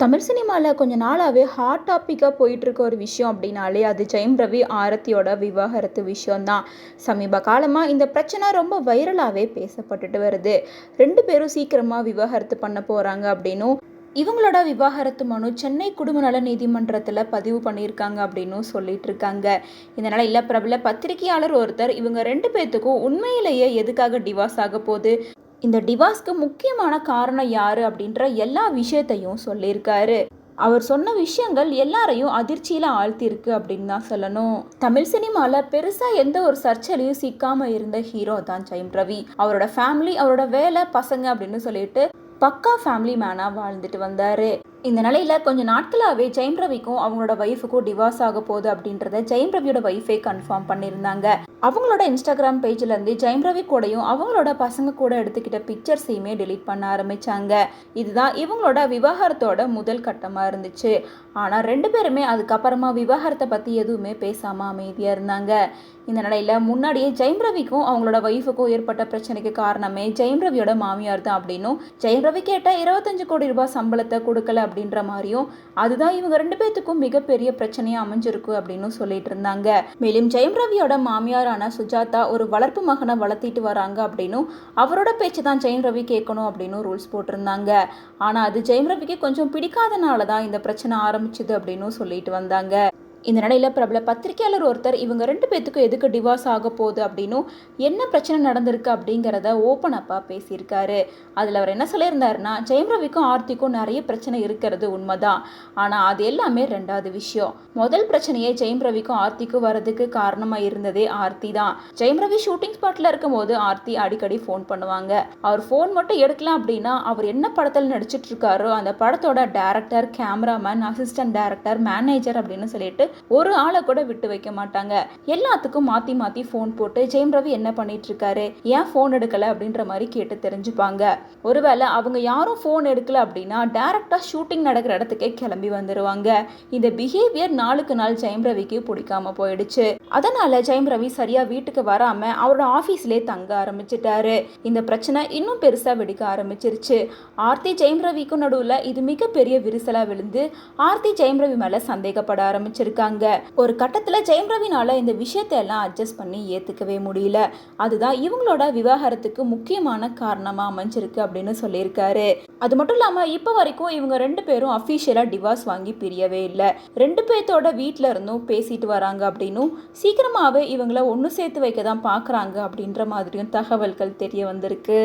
தமிழ் சினிமாவில் கொஞ்ச நாளாகவே ஹாட் டாப்பிக்காக போயிட்டுருக்க ஒரு விஷயம் அப்படின்னாலே அது ஜெயம் ரவி ஆரத்தியோட விவாகரத்து விஷயம்தான். சமீப காலமாக இந்த பிரச்சனை ரொம்ப வைரலாகவே பேசப்பட்டுட்டு வருது. ரெண்டு பேரும் சீக்கிரமாக விவாகரத்து பண்ண போகிறாங்க அப்படின்னும் இவங்களோட விவாகரத்து மனு சென்னை குடும்ப நல நீதிமன்றத்தில் பதிவு பண்ணியிருக்காங்க அப்படின்னும் சொல்லிட்டு இருக்காங்க இதனால் இல்லை பிரபல பத்திரிகையாளர் ஒருத்தர் இவங்க ரெண்டு பேர்த்துக்கும் உண்மையிலேயே எதுக்காக டிவாஸ் ஆக போகுது? இந்த டிவாஸ்க்கு முக்கியமான காரணம் யாரு அப்படின்ற எல்லா விஷயத்தையும் சொல்லியிருக்காரு. அவர் சொன்ன விஷயங்கள் எல்லாரையும் அதிர்ச்சியில் ஆழ்த்தியிருக்கு அப்படின்னு தான் சொல்லணும். தமிழ் சினிமாவில் பெருசாக எந்த ஒரு சர்ச்சையிலையும் சிக்காமல் இருந்த ஹீரோ தான் ஜெயம் ரவி. அவரோட ஃபேமிலி அவரோட வேலை பசங்க அப்படின்னு சொல்லிட்டு பக்கா ஃபேமிலி மேனாக வாழ்ந்துட்டு வந்தார். இந்த நிலையில் கொஞ்சம் நாட்களாகவே ஜெயம் ரவிக்கும் அவங்களோட ஒய்ஃபுக்கும் டிவோர்ஸ் ஆக போகுது அப்படின்றத ஜெயம் ரவியோட ஒய்ஃபே கன்ஃபார்ம் பண்ணியிருந்தாங்க. அவங்களோட இன்ஸ்டாகிராம் பேஜ்லேருந்து ஜெயம் ரவி கூடயும் அவங்களோட பசங்க கூட எடுத்துக்கிட்ட பிக்சர்ஸையுமே டெலீட் பண்ண ஆரம்பித்தாங்க இதுதான் இவங்களோட விவாகரத்தோட முதல் கட்டமாக இருந்துச்சு. ஆனால் ரெண்டு பேருமே அதுக்கப்புறமா விவாகரத்தை பற்றி எதுவுமே பேசாமல் அமைதியாக இருந்தாங்க. இந்த நிலையில் முன்னாடியே ஜெயம் ரவிக்கும் அவங்களோட ஒய்ஃபுக்கும் ஏற்பட்ட பிரச்சனைக்கு காரணமே ஜெயம் ரவியோட மாமியார் தான் அப்படின்னும். ஜெயம் ரவி கேட்டால் இருபத்தஞ்சு கோடி ரூபாய் சம்பளத்தை கொடுக்கல அப்படின்ற மாதிரியும் அதுதான் இவங்க ரெண்டு பேர்த்துக்கும் மிகப்பெரிய பிரச்சனையாக அமைஞ்சிருக்கு அப்படின்னு சொல்லிட்டு இருந்தாங்க. மேலும் ஜெயம் ரவியோட மாமியாரான சுஜாதா ஒரு வளர்ப்பு மகனை வளர்த்திட்டு வராங்க அப்படின்னும் அவரோட பேச்சு தான் ஜெயம் ரவி கேட்கணும் அப்படின்னு ரூல்ஸ் போட்டிருந்தாங்க. ஆனால் அது ஜெயம் ரவிக்கு கொஞ்சம் பிடிக்காதனால தான் இந்த பிரச்சனை ஆரம்பிச்சது அப்படின்னு சொல்லிட்டு வந்தாங்க. இந்த நிலையில் பிரபல பத்திரிகையாளர் ஒருத்தர் இவங்க ரெண்டு பேத்துக்கும் எதுக்கு டிவோர்ஸ் ஆக போகுது அப்படின்னும் என்ன பிரச்சனை நடந்திருக்கு அப்படிங்கிறத ஓப்பன் அப்பாக பேசியிருக்காரு. அதில் அவர் என்ன சொல்லியிருந்தாருன்னா ஜெயம் ரவிக்கும் ஆர்த்திக்கும் நிறைய பிரச்சனை இருக்கிறது உண்மைதான். ஆனால் அது எல்லாமே ரெண்டாவது விஷயம். முதல் பிரச்சனையே ஜெயம் ரவிக்கும் ஆர்த்திக்கும் வரதுக்கு காரணமாக இருந்ததே ஆர்த்தி தான். ஜெயம் ரவி ஷூட்டிங் ஸ்பாட்டில் இருக்கும்போது ஆர்த்தி அடிக்கடி ஃபோன் பண்ணுவாங்க. அவர் ஃபோன் மட்டும் எடுக்கலாம் அப்படின்னா அவர் என்ன படத்தில் நடிச்சிட்டு இருக்காரோ அந்த படத்தோட director cameraman assistant director manager அப்படின்னு சொல்லிட்டு ஒரு ஆளை கூட விட்டு வைக்க மாட்டாங்க. எல்லாத்துக்கும் மாற்றி மாற்றி ஃபோன் போட்டு ஜெயம் ரவி என்ன பண்ணிட்டு இருக்காரு ஏன் ஃபோன் எடுக்கல? அப்படின்ற மாதிரி கேட்டு தெரிஞ்சுப்பாங்க. ஒருவேளை அவங்க யாரும் ஃபோன் எடுக்கல அப்படின்னா டேரக்டாக ஷூட்டிங் நடக்கிற இடத்துக்கே கிளம்பி வந்துடுவாங்க இந்த பிஹேவியர் நாளுக்கு நாள் ஜெயம் ரவிக்கு பிடிக்காம போயிடுச்சு. அதனால ஜெயம் ரவி சரியா வீட்டுக்கு வராம அவரோட ஆஃபீஸ்லேயே தங்க ஆரம்பிச்சிட்டாரு. இந்த பிரச்சனை இன்னும் பெருசா வெடிக்க ஆரம்பிச்சிருச்சு. ஆர்த்தி ஜெயம் ரவிக்கும் நடுவில் இது மிகப்பெரிய விரிசலா விழுந்து ஆர்த்தி ஜெயம் ரவி மேல சந்தேகப்பட இருக்காங்க. ஒரு கட்டத்தில் ஜெயம் ரவினால இந்த விஷயத்தை எல்லாம் அட்ஜஸ்ட் பண்ணி ஏற்றுக்கவே முடியல. அதுதான் இவங்களோட விவாகரத்துக்கு முக்கியமான காரணமாக அமைஞ்சிருக்கு அப்படின்னு சொல்லியிருக்காரு. அது மட்டும் இல்லாமல் இப்போ வரைக்கும் இவங்க ரெண்டு பேரும் அஃபீஷியலாக டிவாஸ் வாங்கி பிரியவே இல்லை. ரெண்டு பேர்த்தோட வீட்டில் இருந்தும் பேசிட்டு வராங்க அப்படின்னும் சீக்கிரமாகவே இவங்கள ஒன்று சேர்த்து வைக்க தான் பார்க்குறாங்க அப்படின்ற மாதிரியும் தகவல்கள் தெரிய வந்திருக்கு.